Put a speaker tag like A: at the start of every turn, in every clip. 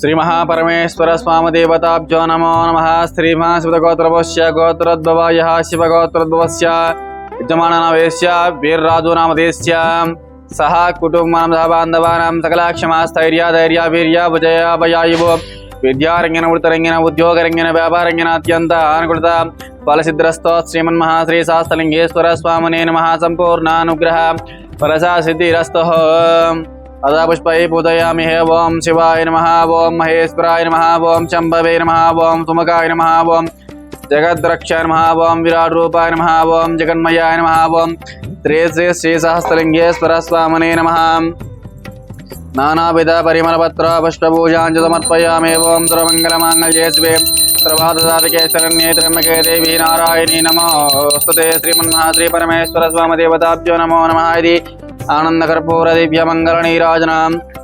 A: శ్రీ మహాపరమేశ్వర స్వామి దేవతాభ్యో నమో నమ శ్రీ మహాశివగోత్రవశ్య గోత్రోద్భవాయ శివగోత్రోద్భవస్య యజమానవేశ్య వీర్రాజు నామదేశ్య సహ కుటుంబం బాంధవానాం సకలాక్షమా స్థైర్య ధైర్య వీర్య విజయ భయాయువు విద్యారంగిన వృత్తరంగిన ఉద్యోగరంగిన వ్యాపారంగిన అత్యంత అనుకృత ఫలసిద్రస్తో శ్రీమన్మహాశ్రీ శాస్త్రలింగేశ్వర స్వామినే నమ సంపూర్ణానుగ్రహ ఫలసా సిద్ధిరస్తో अदा पुष्पैपुदयामि हे ॐ शिवाय नमः ॐ महेश्वराय नमः ॐ चम्बवे नमः ॐ सुमकाय नमः ॐ जगद्रक्षाय नमः ॐ विराट्रूपाय नमः ॐ जगन्मयाय नमः ॐ त्रेश्रे श्रीसहस्रलिङ्गेश्वरस्वामने नमः। नानाविधपरिमलपत्र पुष्पपूजाञ्च समर्पयामि ॐ सर्वमङ्गलमाङ्गल्ये शिवे सर्वादसादिके शरण्ये त्र्यम्बके देवी नारायणी नमो नमोऽस्तुते श्रीमन्महा श्रीपरमेश्वरस्वामदेवताभ्यो नमो नमः इति నమోస్తుతే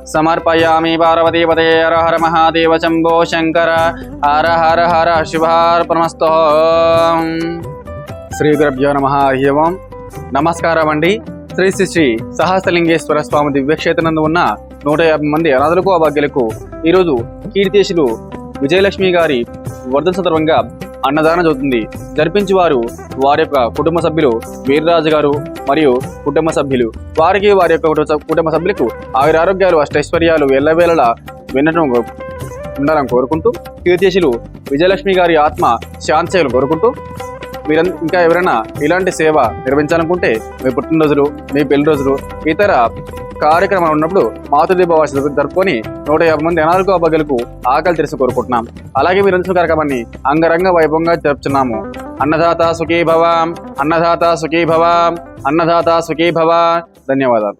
A: సమర్పయామి పార్వతీపతే హర హర మహాదేవ శంభో శంకర హర హర హర శివార్పణమస్తో శ్రీ గురభ్యో నమ ఏవం నమస్కారం అండి శ్రీ శ్రీ శ్రీ సహస్రలింగేశ్వర స్వామి దివ్యక్షేత్రనందు ఉన్న నూట యాభై మంది అనాథులకు అభాగ్యులకు ఈరోజు కీర్తిశులు విజయలక్ష్మి గారి వర్ధన సందర్భంగా అన్నదానం జరుగుతుంది. జరిపించి వారు వారి యొక్క కుటుంబ సభ్యులు వీర్రాజు గారు మరియు కుటుంబ సభ్యులు. వారికి వారి యొక్క కుటుంబ- కుటుంబ సభ్యులకు ఆవిరి ఆరోగ్యాలు అష్టైశ్వర్యాలు ఎల్లవేళలా వినడం ఉండాలని కోరుకుంటూ కీర్తిశులు విజయలక్ష్మి గారి ఆత్మ శాంతి కోరుకుంటూ మీరు ఇంకా ఎవరైనా ఇలాంటి సేవ నిర్వహించాలనుకుంటే మీ పుట్టినరోజులు మీ పెళ్ళి రోజులు ఇతర కార్యక్రమాలు ఉన్నప్పుడు మాతృదీపవాసి జరుపుకొని నూట యాభై మంది అనాలకు అబ్బగలకు ఆకలి తెలుసు కోరుకుంటున్నాం. అలాగే మీరు అందించిన కార్యక్రమాన్ని అంగరంగ వైభవంగా జరుపుతున్నాము అన్నదాత సుఖీ భవ అన్నదాత సుఖీ భవ అన్నదాత సుఖీ భవ ధన్యవాదాలు.